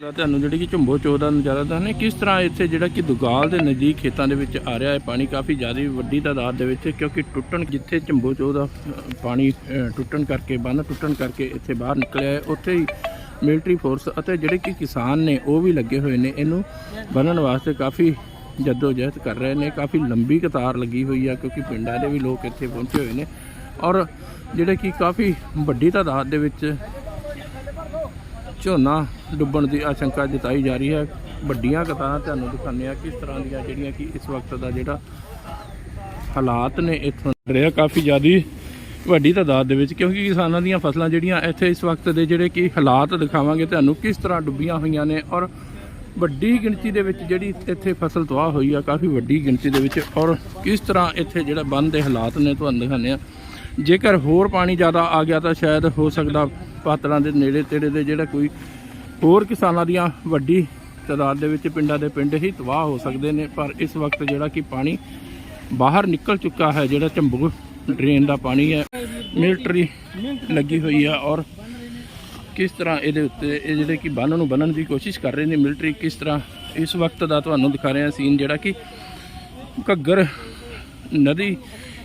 ਤੁਹਾਨੂੰ ਜਿਹੜੀ ਕਿ ਝੰਬੋ ਚੋ ਦਾ ਨਜ਼ਾਰਾ ਦੱਸਣੇ ਕਿਸ ਤਰ੍ਹਾਂ ਇੱਥੇ ਜਿਹੜਾ ਕਿ ਦੁਗਾਲ ਦੇ ਨਜ਼ਦੀਕ ਖੇਤਾਂ ਦੇ ਵਿੱਚ ਆ ਰਿਹਾ ਹੈ? ਪਾਣੀ ਕਾਫੀ ਜ਼ਿਆਦਾ ਵੱਡੀ ਤਾਦਾਦ ਦੇ ਵਿੱਚ ਕਿਉਂਕਿ ਟੁੱਟਣ ਜਿੱਥੇ ਝੰਬੋ ਚੋ ਦਾ ਪਾਣੀ ਟੁੱਟਣ ਕਰਕੇ, ਬੰਨ ਟੁੱਟਣ ਕਰਕੇ ਇੱਥੇ ਬਾਹਰ ਨਿਕਲਿਆ ਹੈ, ਉੱਥੇ ਹੀ ਮਿਲਟਰੀ ਫੋਰਸ ਅਤੇ ਜਿਹੜੇ ਕਿ ਕਿਸਾਨ ਨੇ ਉਹ ਵੀ ਲੱਗੇ ਹੋਏ ਨੇ। ਇਹਨੂੰ ਬੰਨਣ ਵਾਸਤੇ ਕਾਫੀ ਜਦੋਜਹਿਦ ਕਰ ਰਹੇ ਨੇ, ਕਾਫੀ ਲੰਬੀ ਕਤਾਰ ਲੱਗੀ ਹੋਈ ਆ, ਕਿਉਂਕਿ ਪਿੰਡਾਂ ਦੇ ਵੀ ਲੋਕ ਇੱਥੇ ਪਹੁੰਚੇ ਹੋਏ ਨੇ ਔਰ ਜਿਹੜੇ ਕਿ ਕਾਫੀ ਵੱਡੀ ਤਾਦਾਦ ਦੇ ਵਿੱਚ ਝੋਨਾ ਡੁੱਬਣ ਦੀ ਆਸ਼ੰਕਾ ਜਤਾਈ ਜਾ ਰਹੀ ਹੈ। ਵੱਡੀਆਂ ਕਤਾਰਾਂ ਤੁਹਾਨੂੰ ਦਿਖਾਉਂਦੇ ਆ ਕਿਸ ਤਰ੍ਹਾਂ ਦੀਆਂ ਜਿਹੜੀਆਂ ਕਿ ਇਸ ਵਕਤ ਦਾ ਜਿਹੜਾ ਹਾਲਾਤ ਨੇ ਇੱਥੋਂ ਰਿਹਾ, ਕਾਫੀ ਜ਼ਿਆਦੀ ਵੱਡੀ ਤਾਦਾਦ ਦੇ ਵਿੱਚ, ਕਿਉਂਕਿ ਕਿਸਾਨਾਂ ਦੀਆਂ ਫਸਲਾਂ ਜਿਹੜੀਆਂ ਇੱਥੇ ਇਸ ਵਕਤ ਦੇ ਜਿਹੜੇ ਕਿ ਹਾਲਾਤ ਦਿਖਾਵਾਂਗੇ, ਤੁਹਾਨੂੰ ਕਿਸ ਤਰ੍ਹਾਂ ਡੁੱਬੀਆਂ ਹੋਈਆਂ ਨੇ ਔਰ ਵੱਡੀ ਗਿਣਤੀ ਦੇ ਵਿੱਚ ਜਿਹੜੀ ਇੱਥੇ ਫਸਲ ਤਬਾਹ ਹੋਈ ਆ, ਕਾਫੀ ਵੱਡੀ ਗਿਣਤੀ ਦੇ ਵਿੱਚ ਔਰ ਕਿਸ ਤਰ੍ਹਾਂ ਇੱਥੇ ਜਿਹੜਾ ਬੰਦ ਦੇ ਹਾਲਾਤ ਨੇ ਤੁਹਾਨੂੰ ਦਿਖਾਉਂਦੇ ਆ ਜੇਕਰ ਹੋਰ ਪਾਣੀ ਜ਼ਿਆਦਾ ਆ ਗਿਆ ਤਾਂ ਸ਼ਾਇਦ ਹੋ ਸਕਦਾ ਪਾਤੜਾਂ ਦੇ ਨੇੜੇ ਤੇੜੇ ਦੇ ਜਿਹੜਾ ਕੋਈ ਹੋਰ ਕਿਸਾਨਾਂ ਦੀਆਂ ਵੱਡੀ ਤਾਦਾਦ ਦੇ ਵਿੱਚ ਪਿੰਡਾਂ ਦੇ ਪਿੰਡ ਹੀ ਤਬਾਹ ਹੋ ਸਕਦੇ ਨੇ, ਪਰ ਇਸ ਵਕਤ ਜਿਹੜਾ ਕਿ ਪਾਣੀ ਬਾਹਰ ਨਿਕਲ ਚੁੱਕਾ ਹੈ, ਜਿਹੜਾ ਝੰਬੂ ਡਰੇਨ ਦਾ ਪਾਣੀ ਹੈ, ਮਿਲਟਰੀ ਲੱਗੀ ਹੋਈ ਹੈ ਔਰ ਕਿਸ ਤਰ੍ਹਾਂ ਇਹਦੇ ਉੱਤੇ, ਇਹ ਜਿਹੜੇ ਕਿ ਬੰਨ ਨੂੰ ਬੰਨਣ ਦੀ ਕੋਸ਼ਿਸ਼ ਕਰ ਰਹੇ ਨੇ ਮਿਲਟਰੀ, ਕਿਸ ਤਰ੍ਹਾਂ ਇਸ ਵਕਤ ਦਾ ਤੁਹਾਨੂੰ ਦਿਖਾ ਰਿਹਾ ਸੀਨ ਜਿਹੜਾ ਕਿ ਘੱਗਰ ਨਦੀ,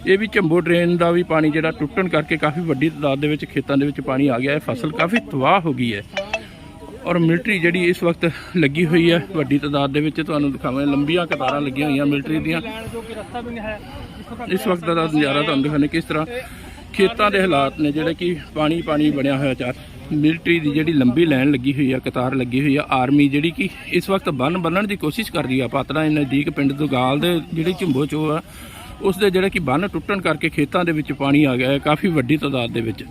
ਇਹ ਵੀ ਝੰਬੋ ਡਰੇਨ ਦਾ ਵੀ ਪਾਣੀ ਜਿਹੜਾ ਟੁੱਟਣ ਕਰਕੇ ਕਾਫੀ ਵੱਡੀ ਤਾਦਾਦ ਦੇ ਵਿੱਚ ਖੇਤਾਂ ਦੇ ਵਿੱਚ ਪਾਣੀ ਆ ਗਿਆ ਹੈ, ਫਸਲ ਕਾਫੀ ਤਬਾਹ ਹੋ ਗਈ ਹੈ। ਔਰ ਮਿਲਟਰੀ ਜਿਹੜੀ ਇਸ ਵਕਤ ਲੱਗੀ ਹੋਈ ਹੈ, ਵੱਡੀ ਤਾਦਾਦ ਦੇ ਵਿੱਚ ਤੁਹਾਨੂੰ ਦਿਖਾਵਾਂ ਲੰਬੀਆਂ ਕਤਾਰਾਂ ਲੱਗੀਆਂ ਹੋਈਆਂ ਮਿਲਟਰੀ ਦੀਆਂ। ਇਸ ਵਕਤ ਦਾ ਨਜ਼ਾਰਾ ਤੁਹਾਨੂੰ ਦਿਖਾਣੇ ਕਿਸ ਤਰ੍ਹਾਂ ਖੇਤਾਂ ਦੇ ਹਾਲਾਤ ਨੇ, ਜਿਹੜੇ ਕਿ ਪਾਣੀ ਪਾਣੀ ਬਣਿਆ ਹੋਇਆ ਚਾਰ। ਮਿਲਟਰੀ ਦੀ ਜਿਹੜੀ ਲੰਬੀ ਲਾਈਨ ਲੱਗੀ ਹੋਈ ਆ ਕਤਾਰ ਲੱਗੀ ਹੋਈ ਆ ਆਰਮੀ ਜਿਹੜੀ ਕਿ ਇਸ ਵਕਤ ਬੰਨ ਬੰਨਣ ਦੀ ਕੋਸ਼ਿਸ਼ ਕਰ ਰਹੀ ਆ। ਪਾਤੜਾ ਦੇ ਨਜ਼ਦੀਕ ਪਿੰਡ ਦੁਗਾਲ ਦੇ ਜਿਹੜੀ ਝੁੰਬੋ ਚੋ ਆ ਉਸ ਦੇ ਜਿਹੜਾ ਕਿ ਬੰਨ ਟੁੱਟਣ ਕਰਕੇ ਖੇਤਾਂ ਦੇ ਵਿੱਚ ਪਾਣੀ ਆ ਗਿਆ ਹੈ, ਕਾਫੀ ਵੱਡੀ ਤਾਦਾਦ ਦੇ ਵਿੱਚ।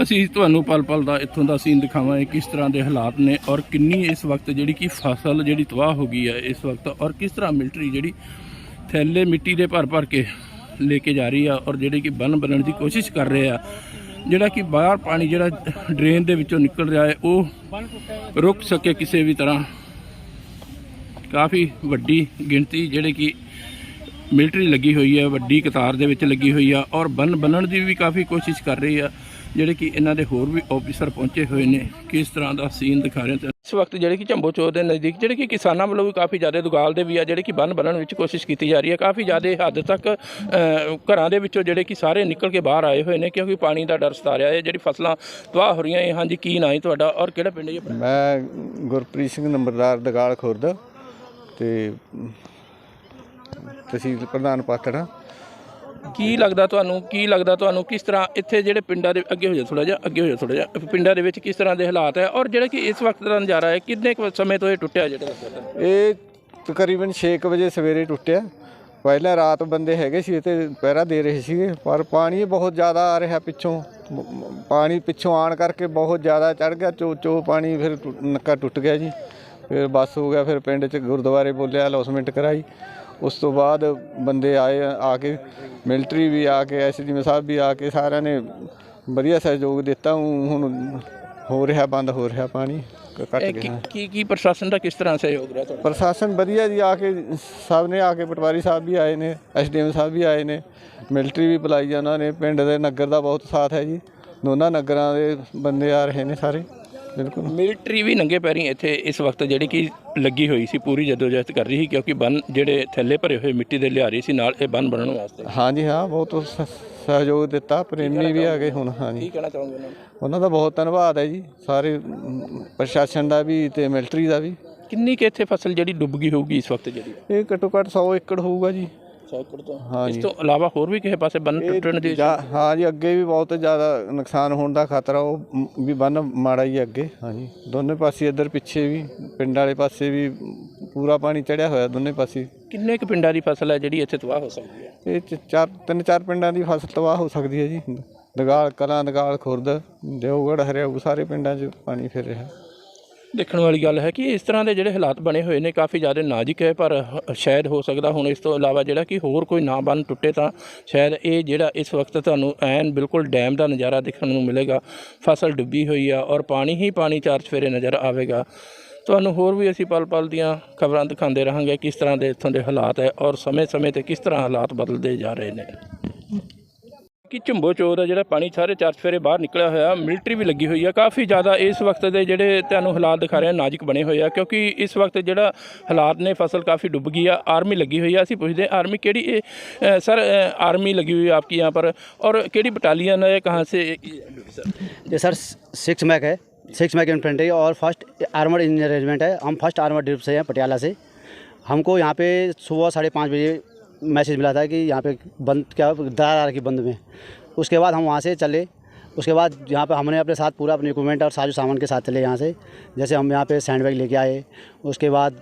ਅਸੀਂ ਤੁਹਾਨੂੰ ਪਲ ਪਲ ਦਾ ਇੱਥੋਂ ਦਾ ਸੀਨ ਦਿਖਾਵਾਂਗੇ ਕਿਸ ਤਰ੍ਹਾਂ ਦੇ ਹਾਲਾਤ ਨੇ ਔਰ ਕਿੰਨੀ ਇਸ ਵਕਤ ਜਿਹੜੀ ਕਿ ਫਸਲ ਜਿਹੜੀ ਤਬਾਹ ਹੋ ਗਈ ਹੈ ਇਸ ਵਕਤ ਔਰ ਕਿਸ ਤਰ੍ਹਾਂ ਮਿਲਟਰੀ ਜਿਹੜੀ ਥੈਲੇ ਮਿੱਟੀ ਦੇ ਭਰ ਭਰ ਕੇ ਲੈ ਕੇ ਜਾ ਰਹੀ ਆ ਔਰ ਜਿਹੜੇ ਕਿ ਬੰਨ ਬਣਨ ਦੀ ਕੋਸ਼ਿਸ਼ ਕਰ ਰਹੇ ਆ, ਜਿਹੜਾ ਕਿ ਬਾਹਰ ਪਾਣੀ ਜਿਹੜਾ ਡਰੇਨ ਦੇ ਵਿੱਚੋਂ ਨਿਕਲ ਰਿਹਾ ਹੈ, ਉਹ ਰੁਕ ਸਕੇ ਕਿਸੇ ਵੀ ਤਰ੍ਹਾਂ। ਕਾਫੀ ਵੱਡੀ ਗਿਣਤੀ ਜਿਹੜੇ ਕਿ ਮਿਲਟਰੀ ਲੱਗੀ ਹੋਈ ਹੈ, ਵੱਡੀ ਕਤਾਰ ਦੇ ਵਿੱਚ ਲੱਗੀ ਹੋਈ ਆ ਔਰ ਬੰਨ ਬੰਨਣ ਦੀ ਵੀ ਕਾਫੀ ਕੋਸ਼ਿਸ਼ ਕਰ ਰਹੀ ਆ। ਜਿਹੜੇ ਕਿ ਇਹਨਾਂ ਦੇ ਹੋਰ ਵੀ ਆਫੀਸਰ ਪਹੁੰਚੇ ਹੋਏ ਨੇ ਕਿਸ ਤਰ੍ਹਾਂ ਦਾ ਸੀਨ ਦਿਖਾ ਰਹੇ ਨੇ ਇਸ ਵਕਤ ਜਿਹੜੇ ਕਿ ਝੰਬੋ ਚੌਰ ਦੇ ਨਜ਼ਦੀਕ ਜਿਹੜੇ ਕਿ ਕਿਸਾਨਾਂ ਵੱਲੋਂ ਵੀ ਕਾਫੀ ਜ਼ਿਆਦਾ ਦੁਗਾਲ ਦੇ ਵੀ ਆ ਜਿਹੜੇ ਕਿ ਬੰਨ ਬੰਨਣ ਵਿੱਚ ਕੋਸ਼ਿਸ਼ ਕੀਤੀ ਜਾ ਰਹੀ ਹੈ। ਕਾਫੀ ਜ਼ਿਆਦਾ ਹੱਦ ਤੱਕ ਘਰਾਂ ਦੇ ਵਿੱਚੋਂ ਜਿਹੜੇ ਕਿ ਸਾਰੇ ਨਿਕਲ ਕੇ ਬਾਹਰ ਆਏ ਹੋਏ ਨੇ ਕਿਉਂਕਿ ਪਾਣੀ ਦਾ ਡਰ ਸਤਾ ਰਿਹਾ ਹੈ। ਜਿਹੜੀ ਫਸਲਾਂ ਤਬਾਹ ਹੋ ਰਹੀਆਂ ਹੈ ਹਾਂਜੀ ਕੀ ਨਾਂ ਹੈ ਤੁਹਾਡਾ ਔਰ ਕਿਹੜਾ ਪਿੰਡ ਹੈ ਜੀ ਆਪਣਾ? ਮੈਂ ਗੁਰਪ੍ਰੀਤ ਸਿੰਘ ਨੰਬਰਦਾਰ ਦਗਾਲ ਖੁਰਦ ਤੇ ਤਹਿਸੀਲ ਪ੍ਰਧਾਨ ਪਾਤੜਾ ਕੀ ਲੱਗਦਾ ਤੁਹਾਨੂੰ, ਕੀ ਲੱਗਦਾ ਤੁਹਾਨੂੰ ਕਿਸ ਤਰ੍ਹਾਂ ਇੱਥੇ ਜਿਹੜੇ ਪਿੰਡਾਂ ਦੇ ਅੱਗੇ ਹੋ ਜਾ ਥੋੜਾ ਜਿਹਾ ਅੱਗੇ ਹੋ ਜਾ ਥੋੜਾ ਜਿਹਾ ਪਿੰਡਾਂ ਦੇ ਵਿੱਚ ਕਿਸ ਤਰ੍ਹਾਂ ਦੇ ਹਾਲਾਤ ਹੈ ਔਰ ਜਿਹੜਾ ਕਿ ਇਸ ਵਕਤ ਦਾ ਨਜ਼ਾਰਾ ਹੈ, ਕਿੰਨੇ ਕੁ ਸਮੇਂ ਤੋਂ ਇਹ ਟੁੱਟਿਆ ਜਿਹੜਾ ਇਹ ਤਕਰੀਬਨ 6 ਵਜੇ ਸਵੇਰੇ ਟੁੱਟਿਆ। ਪਹਿਲਾਂ ਰਾਤ ਬੰਦੇ ਹੈਗੇ ਸੀ ਤੇ ਪਹਿਰਾ ਦੇ ਰਹੇ ਸੀਗੇ, ਪਰ ਪਾਣੀ ਬਹੁਤ ਜ਼ਿਆਦਾ ਆ ਰਿਹਾ ਪਿੱਛੋਂ। ਪਾਣੀ ਪਿੱਛੋਂ ਆਣ ਕਰਕੇ ਬਹੁਤ ਜ਼ਿਆਦਾ ਚੜ ਗਿਆ, ਚੋ ਚੋ ਪਾਣੀ ਫਿਰ ਟੁੱਟ- ਨੱਕਾ ਟੁੱਟ ਗਿਆ ਜੀ। ਫਿਰ ਬੱਸ ਹੋ ਗਿਆ, ਫਿਰ ਪਿੰਡ 'ਚ ਗੁਰਦੁਆਰੇ ਬੋਲਿਆ ਅਲੌਸਮੈਂਟ ਕਰਾਈ। ਉਸ ਤੋਂ ਬਾਅਦ ਬੰਦੇ ਆਏ ਆ ਕੇ ਮਿਲਟਰੀ ਵੀ ਆ ਕੇ ਐਸਡੀਐਮ ਸਾਹਿਬ ਵੀ ਆ ਕੇ ਸਾਰਿਆਂ ਨੇ ਵਧੀਆ ਸਹਿਯੋਗ ਦਿੱਤਾ। ਊਂ ਹੁਣ ਹੋ ਰਿਹਾ ਬੰਦ ਹੋ ਰਿਹਾ ਪਾਣੀ। ਕ- ਘੱਟ ਇਹ ਗਿਆ। ਕੀ- ਕੀ ਕੀ ਪ੍ਰਸ਼ਾਸਨ ਦਾ ਕਿਸ ਤਰ੍ਹਾਂ ਸਹਿਯੋਗ ਰਿਹਾ ਤੁਹਾਡਾ? ਪ੍ਰਸ਼ਾਸਨ ਵਧੀਆ ਜੀ ਆ ਕੇ ਸਭ ਨੇ ਆ ਕੇ ਪਟਵਾਰੀ ਸਾਹਿਬ ਵੀ ਆਏ ਨੇ ਐਸਡੀਐਮ ਸਾਹਿਬ ਵੀ ਆਏ ਨੇ। ਮਿਲਟਰੀ ਵੀ ਬੁਲਾਈ ਆ ਉਹਨਾਂ ਨੇ। ਪਿੰਡ ਦੇ ਨਗਰ ਦਾ ਬਹੁਤ ਸਾਥ ਹੈ ਜੀ। ਦੋਨਾਂ ਨਗਰਾਂ ਦੇ ਬੰਦੇ ਆ ਰਹੇ ਨੇ ਸਾਰੇ। ਬਿਲਕੁਲ। ਮਿਲਟਰੀ ਵੀ ਨੰਗੇ ਪੈਰੀ ਇੱਥੇ ਇਸ ਵਕਤ ਜਿਹੜੀ ਕਿ ਲੱਗੀ ਹੋਈ ਸੀ ਪੂਰੀ ਜਦੋਜਹਿਦ ਕਰ ਰਹੀ ਸੀ ਕਿਉਂਕਿ ਬੰਨ ਜਿਹੜੇ ਥੱਲੇ ਭਰੇ ਹੋਏ ਮਿੱਟੀ ਦੇ ਲਿਆ ਰਹੀ ਸੀ ਨਾਲ ਇਹ ਬੰਨ ਬਣਨ ਵਾਸਤੇ। ਹਾਂਜੀ ਹਾਂ ਬਹੁਤ ਸ- ਸਹਿਯੋਗ ਦਿੱਤਾ ਪ੍ਰੇਮੀ ਵੀ ਆ ਗਏ ਹੁਣ ਹਾਂਜੀ। ਕੀ ਕਹਿਣਾ ਚਾਹੋਗੇ ਉਹਨਾਂ ਨੂੰ? ਉਹਨਾਂ ਦਾ ਬਹੁਤ ਧੰਨਵਾਦ ਹੈ ਜੀ ਸਾਰੇ ਅਮ, ਪ੍ਰਸ਼ਾਸਨ ਦਾ ਵੀ ਤੇ ਮਿਲਟਰੀ ਦਾ ਵੀ। ਕਿੰਨੀ ਕਿ ਇੱਥੇ ਫਸਲ ਜਿਹੜੀ ਡੁੱਬ ਗਈ ਹੋਊਗੀ ਇਸ ਵਕਤ ਜਿਹੜੀ? ਇਹ ਘੱਟੋ ਘੱਟ 100 ਏਕੜ ਹੋਊਗਾ ਜੀ। 100 ਏਕੜ ਤੋਂ। ਹਾਂਜੀ। ਇਸ ਤੋਂ ਇਲਾਵਾ ਹੋਰ ਵੀ ਕਿਸੇ ਪਾਸੇ ਬੰਨ ਟੁੱਟਣ ਦੀ ਜਾ- ਹਾਂ ਜੀ ਅੱਗੇ ਵੀ ਬਹੁਤ ਜ਼ਿਆਦਾ ਨੁਕਸਾਨ ਹੋਣ ਦਾ ਖਤਰਾ ਉਹ ਮ- ਵੀ ਬੰਨ ਮਾੜਾ ਹੀ ਹੈ ਅੱਗੇ। ਹਾਂਜੀ ਦੋਨੇ ਪਾਸੇ ਇੱਧਰ ਪਿੱਛੇ ਵੀ ਪਿੰਡ ਵਾਲੇ ਪਾਸੇ ਵੀ ਪੂਰਾ ਪਾਣੀ ਚੜਿਆ ਹੋਇਆ ਦੋਨੇ ਪਾਸੇ। ਕਿੰਨੇ ਕੁ ਪਿੰਡਾਂ ਦੀ ਫਸਲ ਹੈ ਜਿਹੜੀ ਇੱਥੇ ਤਬਾਹ ਹੋ ਸਕਦੀ ਹੈ? ਇਹ ਚ- ਚਾਰ ਤਿੰਨ ਚਾਰ ਪਿੰਡਾਂ ਦੀ ਫਸਲ ਤਬਾਹ ਹੋ ਸਕਦੀ ਹੈ ਜੀ। ਦਗਾਲ ਕਲਾਂ ਦਗਾਲ ਖੁਰਦ ਦਿਓਗੜ ਹਰਿਆਊ ਸਾਰੇ ਪਿੰਡਾਂ 'ਚ ਪਾਣੀ ਫਿਰ ਰਿਹਾ। ਦੇਖਣ ਵਾਲੀ ਗੱਲ ਹੈ ਕਿ ਇਸ ਤਰ੍ਹਾਂ ਦੇ ਜਿਹੜੇ ਹਾਲਾਤ ਬਣੇ ਹੋਏ ਨੇ ਕਾਫੀ ਜ਼ਿਆਦਾ ਨਾਜ਼ੁਕ ਹੈ, ਪਰ ਸ਼ਾਇਦ ਹੋ ਸਕਦਾ ਹੁਣ ਇਸ ਤੋਂ ਇਲਾਵਾ ਜਿਹੜਾ ਕਿ ਹੋਰ ਕੋਈ ਨਾ ਬੰਨ ਟੁੱਟੇ ਤਾਂ ਸ਼ਾਇਦ ਇਹ ਜਿਹੜਾ ਇਸ ਵਕਤ ਤੁਹਾਨੂੰ ਐਨ ਬਿਲਕੁਲ ਡੈਮ ਦਾ ਨਜ਼ਾਰਾ ਦੇਖਣ ਨੂੰ ਮਿਲੇਗਾ। ਫਸਲ ਡੁੱਬੀ ਹੋਈ ਆ ਔਰ ਪਾਣੀ ਹੀ ਪਾਣੀ ਚਾਰ ਚਫੇਰੇ ਨਜ਼ਰ ਆਵੇਗਾ। ਤੁਹਾਨੂੰ ਹੋਰ ਵੀ ਅਸੀਂ ਪਲ ਪਲ ਦੀਆਂ ਖਬਰਾਂ ਦਿਖਾਉਂਦੇ ਰਹਾਂਗੇ ਕਿਸ ਤਰ੍ਹਾਂ ਦੇ ਇੱਥੋਂ ਦੇ ਹਾਲਾਤ ਹੈ ਔਰ ਸਮੇਂ-ਸਮੇਂ ਤੇ ਕਿਸ ਤਰ੍ਹਾਂ ਹਾਲਾਤ ਬਦਲਦੇ ਜਾ ਰਹੇ ਨੇ। ਕਿ ਝੁੰਬੋ ਚੋਰ ਦਾ ਜਿਹੜਾ ਪਾਣੀ ਸਾਰੇ ਚਾਰ ਚਫੇਰੇ ਬਾਹਰ ਨਿਕਲਿਆ ਹੋਇਆ ਮਿਲਟਰੀ ਵੀ ਲੱਗੀ ਹੋਈ ਆ। ਕਾਫੀ ਜ਼ਿਆਦਾ ਇਸ ਵਕਤ ਦੇ ਜਿਹੜੇ ਤੁਹਾਨੂੰ ਹਾਲਾਤ ਦਿਖਾ ਰਹੇ ਨਾਜ਼ੁਕ ਬਣੇ ਹੋਏ ਆ, ਕਿਉਂਕਿ ਇਸ ਵਕਤ ਜਿਹੜਾ ਹਾਲਾਤ ਨੇ, ਫਸਲ ਕਾਫੀ ਡੁੱਬ ਗਈ ਆ ਆਰਮੀ ਲੱਗੀ ਹੋਈ ਆ। ਅਸੀਂ ਪੁੱਛਦੇ ਆਰਮੀ ਕਿਹੜੀ ਇਹ ਸਰ ਆਰਮੀ ਲੱਗੀ ਹੋਈ है आपकी ਪਰ, ਔਰ ਕਿਹੜੀ ਬਟਾਲੀਅਨ बटालियन ਕਹਾਂ कहाँ से ये सर सिक्स मैक है सिक्स मैक इन्फेंट्री और फर्स्ट आर्मर इंजीनियर रेजिमेंट है। हम फर्स्ट आर्मर ड्रिप से हैं, पटियाला से। हमको यहाँ पे मैसेज मिला था कि यहाँ पे बंद, क्या दरार आ रखी बंद में। उसके बाद हम वहाँ से चले। उसके बाद यहाँ पे हमने अपने साथ पूरा अपने इक्विपमेंट और साजो सामान के साथ चले यहाँ से। जैसे हम यहाँ पे सैंड बैग लेके आए। उसके बाद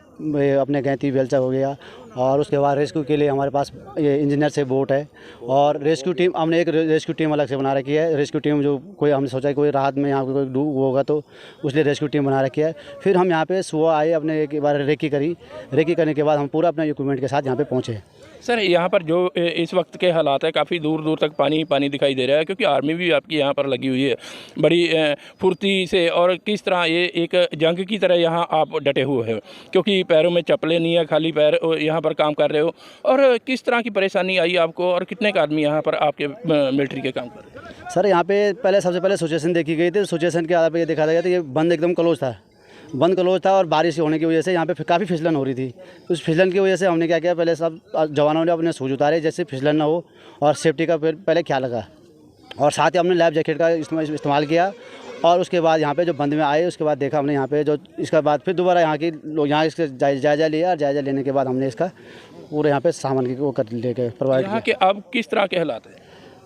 अपने गैंती बेलचा हो गया। और उसके बाद रेस्क्यू के लिए हमारे पास ये इंजीनियर से बोट है। और रेस्क्यू टीम हमने एक रेस्क्यू टीम अलग से बना रखी है। रेस्क्यू टीम जो कोई हमने सोचा कोई राहत में यहाँ कोई डूब होगा तो उसलिए रेस्क्यू टीम बना रखी है। फिर हम यहाँ पर सुबह आए, अपने एक बार रेकी करी। रेकी करने के बाद हम पूरा अपने इक्विपमेंट के साथ यहाँ पर पहुँचे। सर, यहाँ पर जो इस वक्त के हालात है, काफ़ी दूर दूर तक पानी पानी दिखाई दे रहा है, क्योंकि आर्मी भी आपकी यहाँ पर लगी हुई है। बड़ी फुर्ती से और किस तरह ये एक जंग की तरह यहाँ आप डटे हुए हैं, क्योंकि पैरों में चप्पलें नहीं है, खाली पैर यहाँ पर काम कर रहे हो। और किस तरह की परेशानी आई आपको और कितने का आदमी यहाँ पर आपके मिलिट्री के काम कर रहे हैं? सर, यहाँ पे पहले, सबसे पहले सिचुएशन देखी गई थी। सिचुएशन के आधार पर ये देखा गया था ये बंद एकदम क्लोज था। बंद क्लोज था और बारिश होने की वजह से यहाँ पे काफ़ी फिसलन हो रही थी। उस फिसलन की वजह से हमने क्या किया पहले सब जवानों ने अपने सूज उतारे जैसे फिसलन ना हो और सेफ्टी का फिर पहले ख्याल रखा। और साथ ही हमने लाइफ जैकेट का इस्तेमाल इस्तेमाल किया और उसके बाद यहाँ पे जो बंद में आए उसके बाद देखा हमने यहाँ पे जो इसके बाद फिर दोबारा यहाँ की लोग यहाँ इसका जाय- जायजा लिया और जायजा लेने के बाद हमने इसका पूरे यहाँ पे सामान की वो कर लेके प्रोवाइड किया। के अब किस तरह के हालात हैं?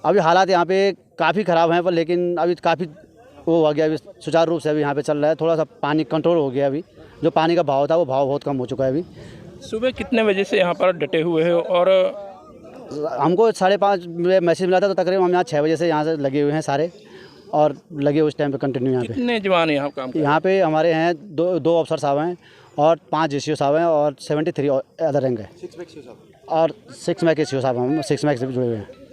अभी हालात यहाँ पे काफ़ी ख़राब हैं पर लेकिन अभी काफ़ी वो हो गया अभी सुचारू रूप से अभी यहाँ पे चल रहा है। थोड़ा सा पानी कंट्रोल हो गया अभी। जो पानी का भाव था वो भाव बहुत कम हो चुका है अभी। सुबह कितने बजे से यहाँ पर डटे हुए हो और हमको साढ़े पाँच में मैसेज मिला था तो तकरीबन हम यहाँ छः बजे से यहाँ से लगे हुए हैं सारे। और लगे हुए उस टाइम पे कंटिन्यू यहाँ पे। कितने जवान यहाँ काम कर यहाँ पे हमारे हैं दो दो अफसर साहब हैं और पाँच जी साहब हैं और सेवेंटी थ्री अदर रैंक है। और सिक्स मैक सी साहब हम सिक्स मैक से जुड़े हुए हैं।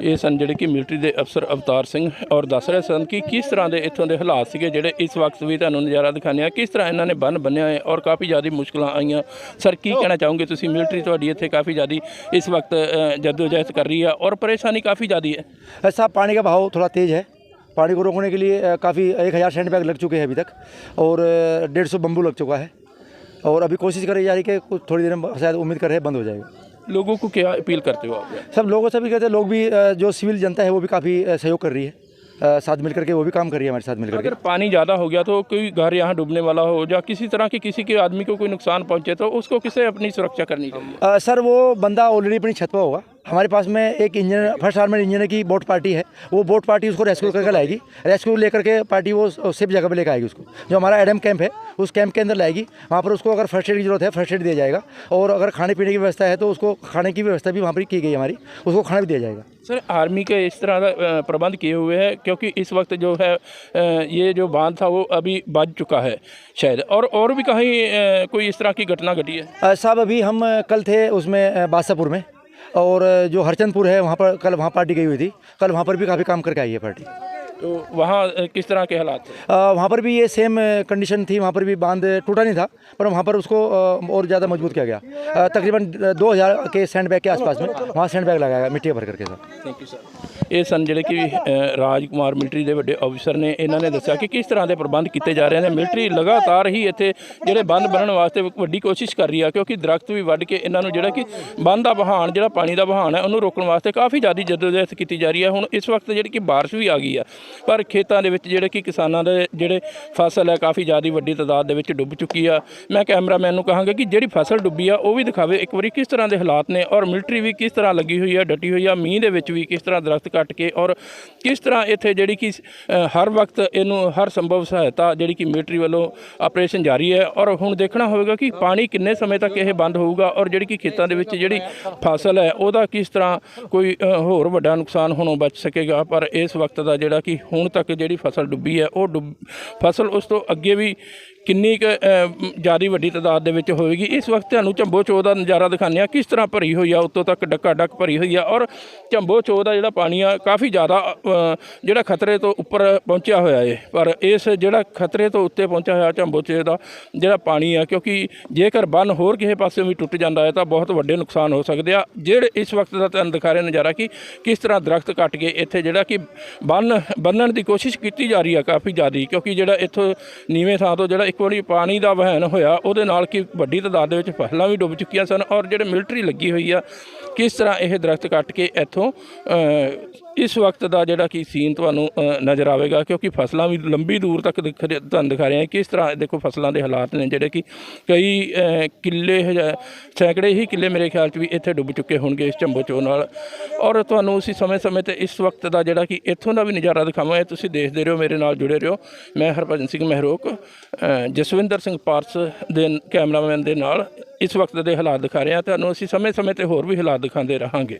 ਇਹ ਸਨ ਜਿਹੜੇ ਕਿ ਮਿਲਟਰੀ ਦੇ ਅਫਸਰ ਅਵਤਾਰ ਸਿੰਘ ਔਰ ਦੱਸ ਰਹੇ ਸਨ ਕਿ ਕਿਸ ਤਰ੍ਹਾਂ ਦੇ ਇੱਥੋਂ ਦੇ ਹਾਲਾਤ ਸੀਗੇ ਜਿਹੜੇ ਇਸ ਵਕਤ ਵੀ ਤੁਹਾਨੂੰ ਨਜ਼ਾਰਾ ਦਿਖਾਉਂਦੇ ਆ ਕਿਸ ਤਰ੍ਹਾਂ ਇਹਨਾਂ ਨੇ ਬੰਨ ਬੰਨਿਆ ਹੈ ਔਰ ਕਾਫੀ ਜ਼ਿਆਦਾ ਮੁਸ਼ਕਲਾਂ ਆਈਆਂ ਸਰ ਕੀ ਕਹਿਣਾ ਚਾਹੋਗੇ ਤੁਸੀਂ ਮਿਲਟਰੀ ਤੁਹਾਡੀ ਇੱਥੇ ਕਾਫੀ ਜ਼ਿਆਦਾ ਇਸ ਵਕਤ ਜਦੋਜਹਿਦ ਕਰ ਰਹੀ ਹੈ ਔਰ ਪਰੇਸ਼ਾਨੀ ਕਾਫੀ ਜ਼ਿਆਦਾ ਹੈ ऐसा पानी का बहाव थोड़ा तेज़ है पानी को रोकने के लिए काफ़ी एक हज़ार सैंड बैग लग चुके हैं अभी तक और डेढ़ सौ बम्बू लग चुका है और अभी कोशिश करी जा रही है कि कुछ थोड़ी देर में शायद उम्मीद कर रहे हैं बंद हो जाएगा लोगों को क्या अपील करते हो आप? सब लोगों से भी कहते हैं लोग भी जो सिविल जनता है वो भी काफ़ी सहयोग कर रही है। आ, साथ मिलकर के वो भी काम कर रही है हमारे साथ मिलकर अगर पानी ज़्यादा हो गया तो कोई घर यहाँ डूबने वाला हो या किसी तरह की किसी के आदमी को कोई नुकसान पहुँचे तो उसको किसे अपनी सुरक्षा करनी चाहिए? सर वो बंदा ऑलरेडी अपनी छत पर होगा। हमारे पास में एक इंजीनियर फ़र्स्ट आर्मर इंजीनियर की बोट पार्टी है। वो बोट पार्टी उसको रेस्क्यू करके लाएगी। रेस्क्यू लेकर के पार्टी वो सेफ़ जगह पे लेकर आएगी उसको। जो हमारा एडम कैंप है उस कैंप के अंदर लाएगी। वहाँ पर उसको अगर फ़र्स्ट एड की ज़रूरत है फ़र्स्ट एड दिया जाएगा। और अगर खाने पीने की व्यवस्था है तो उसको खाने की व्यवस्था भी वहाँ पर की गई हमारी। उसको खाना भी दिया जाएगा। सर आर्मी के इस तरह का प्रबंध किए हुए हैं क्योंकि इस वक्त जो है ये जो बाँध था वो अभी बज चुका है शायद। और और भी कहीं कोई इस तरह की घटना घटी है? साहब अभी हम कल थे उसमें बादशाहपुर में। और जो हरचंदपुर है वहाँ पर कल वहाँ पार्टी गई हुई थी। कल वहाँ पर भी काफ़ी काम करके आई है पार्टी। तो वहाँ किस तरह के हालात वहाँ पर भी ये सेम कंडीशन थी वहाँ पर भी बाँध टूटा नहीं था पर वहाँ पर उसको और ज़्यादा मज़बूत किया गया। तकरीबन दो हज़ार के सैंड बैग के आसपास में वहाँ सैंड बैग लगाया गया मिट्टी भर करके सर। थैंक यू सर ਇਹ ਸਨ ਜਿਹੜੇ ਕਿ ਅ, ਰਾਜਕੁਮਾਰ ਮਿਲਟਰੀ ਦੇ ਵੱਡੇ ਅਫਸਰ ਨੇ। ਇਹਨਾਂ ਨੇ ਦੱਸਿਆ ਕਿ ਕਿਸ ਤਰ੍ਹਾਂ ਦੇ ਪ੍ਰਬੰਧ ਕੀਤੇ ਜਾ ਰਹੇ ਨੇ। ਮਿਲਟਰੀ ਲਗਾਤਾਰ ਹੀ ਇੱਥੇ ਜਿਹੜੇ ਬੰਦ ਬਣਨ ਵਾਸਤੇ ਵੱਡੀ ਕੋਸ਼ਿਸ਼ ਕਰ ਰਹੀ ਆ ਕਿਉਂਕਿ ਦਰਖਤ ਵੀ ਵੱਢ ਕੇ ਇਹਨਾਂ ਨੂੰ ਜਿਹੜਾ ਕਿ ਬੰਦ ਦਾ ਬਹਾਨ ਜਿਹੜਾ ਪਾਣੀ ਦਾ ਬਹਾਨ ਹੈ ਉਹਨੂੰ ਰੋਕਣ ਵਾਸਤੇ ਕਾਫੀ ਜ਼ਿਆਦਾ ਜਦੋਜਹਿਦ ਕੀਤੀ ਜਾ ਰਹੀ ਹੈ। ਹੁਣ ਇਸ ਵਕਤ ਜਿਹੜੀ ਕਿ ਬਾਰਿਸ਼ ਵੀ ਆ ਗਈ ਆ ਪਰ ਖੇਤਾਂ ਦੇ ਵਿੱਚ ਜਿਹੜੇ ਕਿ ਕਿਸਾਨਾਂ ਦੇ ਜਿਹੜੇ ਫਸਲ ਹੈ ਕਾਫੀ ਜ਼ਿਆਦਾ ਵੱਡੀ ਤਾਦਾਦ ਦੇ ਵਿੱਚ ਡੁੱਬ ਚੁੱਕੀ ਆ। ਮੈਂ ਕੈਮਰਾਮੈਨ ਨੂੰ ਕਹਾਂਗਾ ਕਿ ਜਿਹੜੀ ਫਸਲ ਡੁੱਬੀ ਆ ਉਹ ਵੀ ਦਿਖਾਵੇ। ਇੱਕ ਵਾਰੀ ਕਿਸ ਤਰ੍ਹਾਂ ਦੇ ਹਾਲਾਤ ਨੇ ਔਰ ਮਿਲਟਰੀ ਵੀ ਕਿਸ ਤਰ੍ਹਾਂ ਲੱਗੀ ਹੋਈ ਆ ਡਟੀ ਹੋਈ ਆ ਮੀਂਹ ਦੇ ਵਿੱਚ ਵੀ ਕਿਸ ਤਰ੍ਹਾਂ ਦਰਖਤ ਕੱਟ ਕੇ ਔਰ ਕਿਸ ਤਰ੍ਹਾਂ ਇੱਥੇ ਜਿਹੜੀ ਕਿ ਹਰ ਵਕਤ ਇਹਨੂੰ ਹਰ ਸੰਭਵ ਸਹਾਇਤਾ ਜਿਹੜੀ ਕਿ ਮਿਲਟਰੀ ਵੱਲੋਂ ਆਪਰੇਸ਼ਨ ਜਾਰੀ ਹੈ ਔਰ ਹੁਣ ਦੇਖਣਾ ਹੋਵੇਗਾ ਕਿ ਪਾਣੀ ਕਿੰਨੇ ਸਮੇਂ ਤੱਕ ਇਹ ਬੰਦ ਹੋਊਗਾ ਔਰ ਜਿਹੜੀ ਕਿ ਖੇਤਾਂ ਦੇ ਵਿੱਚ ਜਿਹੜੀ ਫਸਲ ਹੈ ਉਹਦਾ ਕਿਸ ਤਰ੍ਹਾਂ ਕੋਈ ਹੋਰ ਵੱਡਾ ਨੁਕਸਾਨ ਹੋਣੋਂ ਬਚ ਸਕੇਗਾ ਪਰ ਇਸ ਵਕਤ ਦਾ ਜਿਹੜਾ ਕਿ ਹੁਣ ਤੱਕ ਜਿਹੜੀ ਫਸਲ ਡੁੱਬੀ ਹੈ ਉਹ ਡੁੱਬ, ਫਸਲ ਉਸ ਤੋਂ ਅੱਗੇ ਵੀ ਕਿੰਨੀ ਕੁ ਜ਼ਿਆਦਾ ਵੱਡੀ ਤਾਦਾਦ ਦੇ ਵਿੱਚ ਹੋਵੇਗੀ। ਇਸ ਵਕਤ ਤੁਹਾਨੂੰ ਝੰਬੋ ਚੋ ਦਾ ਨਜ਼ਾਰਾ ਦਿਖਾਉਂਦੇ ਆ ਕਿਸ ਤਰ੍ਹਾਂ ਭਰੀ ਹੋਈ ਆ, ਉੱਤੋਂ ਤੱਕ ਡੱਕਾ ਡੱਕ ਭਰੀ ਹੋਈ ਆ ਔਰ ਝੰਬੋ ਚੋ ਦਾ ਜਿਹੜਾ ਪਾਣੀ ਆ, ਕਾਫੀ ਜ਼ਿਆਦਾ ਜਿਹੜਾ ਖਤਰੇ ਤੋਂ ਉੱਪਰ ਪਹੁੰਚਿਆ ਹੋਇਆ ਏ। ਪਰ ਇਸ ਜਿਹੜਾ ਖਤਰੇ ਤੋਂ ਉੱਤੇ ਪਹੁੰਚਿਆ ਹੋਇਆ ਝੰਬੋ ਚੋ ਦਾ ਜਿਹੜਾ ਪਾਣੀ ਆ, ਕਿਉਂਕਿ ਜੇਕਰ ਬੰਨ ਹੋਰ ਕਿਸੇ ਪਾਸੇ ਵੀ ਟੁੱਟ ਜਾਂਦਾ ਹੈ ਤਾਂ ਬਹੁਤ ਵੱਡੇ ਨੁਕਸਾਨ ਹੋ ਸਕਦੇ ਆ। ਜਿਹੜੇ ਇਸ ਵਕਤ ਦਾ ਤੁਹਾਨੂੰ ਦਿਖਾ ਰਹੇ ਨਜ਼ਾਰਾ ਕਿ ਕਿਸ ਤਰ੍ਹਾਂ ਦਰਖਤ ਕੱਟ ਕੇ ਇੱਥੇ ਜਿਹੜਾ ਕਿ ਬੰਨ, ਬੰਨਣ ਦੀ ਕੋਸ਼ਿਸ਼ ਕੀਤੀ ਜਾ ਰਹੀ ਆ ਕਾਫੀ ਜ਼ਿਆਦੀ, ਕਿਉਂਕਿ ਜਿਹੜਾ ਇੱਥੋਂ ਨੀਵੇਂ ਥਾਂ ਤੋਂ ਜਿਹੜਾ ਇੱਕ ਵਾਰੀ ਪਾਣੀ ਦਾ ਵਹਿਣ ਹੋਇਆ, ਉਹਦੇ ਨਾਲ ਕਿ ਵੱਡੀ ਤਾਦਾਦ ਦੇ ਵਿੱਚ ਫਸਲਾਂ ਵੀ ਡੁੱਬ ਚੁੱਕੀਆਂ ਸਨ ਔਰ ਜਿਹੜੇ ਮਿਲਟਰੀ ਲੱਗੀ ਹੋਈ ਆ, ਕਿਸ ਤਰ੍ਹਾਂ ਇਹ ਦਰਖਤ ਕੱਟ ਕੇ ਇੱਥੋਂ ਇਸ ਵਕਤ ਦਾ ਜਿਹੜਾ ਕਿ ਸੀਨ ਤੁਹਾਨੂੰ ਨਜ਼ਰ ਆਵੇਗਾ, ਕਿਉਂਕਿ ਫਸਲਾਂ ਵੀ ਲੰਬੀ ਦੂਰ ਤੱਕ ਦਿਖ ਤੁਹਾਨੂੰ ਦਿਖਾ ਰਹੇ ਹਾਂ ਕਿਸ ਤਰ੍ਹਾਂ ਦੇਖੋ ਫਸਲਾਂ ਦੇ ਹਾਲਾਤ ਨੇ, ਜਿਹੜੇ ਕਿ ਕਈ ਕਿੱਲੇ ਹਜਾ- ਸੈਂਕੜੇ ਹੀ ਕਿੱਲੇ ਮੇਰੇ ਖਿਆਲ 'ਚ ਵੀ ਇੱਥੇ ਡੁੱਬ ਚੁੱਕੇ ਹੋਣਗੇ ਇਸ ਝੰਬੋ ਚੋ ਨਾਲ। ਔਰ ਤੁਹਾਨੂੰ ਅਸੀਂ ਸਮੇਂ-ਸਮੇਂ ਤੇ ਇਸ ਵਕਤ ਦਾ ਜਿਹੜਾ ਕਿ ਇੱਥੋਂ ਦਾ ਵੀ ਨਜ਼ਾਰਾ ਦਿਖਾਵਾਂ ਤੁਸੀਂ ਦੇਖਦੇ ਰਹੋ, ਮੇਰੇ ਨਾਲ ਜੁੜੇ ਰਹੋ। ਮੈਂ ਹਰਭਜਨ ਸਿੰਘ ਮਹਿਰੋਕ ਜਸਵਿੰਦਰ ਸਿੰਘ ਪਾਰਸ ਦੇ ਕੈਮਰਾਮੈਨ ਦੇ ਨਾਲ ਇਸ ਵਕਤ ਦੇ ਹਾਲਾਤ ਦਿਖਾ ਰਿਹਾ ਤੁਹਾਨੂੰ ਅਸੀਂ ਸਮੇਂ-ਸਮੇਂ ਤੇ ਹੋਰ ਵੀ ਹਾਲਾਤ ਦਿਖਾਉਂਦੇ ਰਹਾਂਗੇ।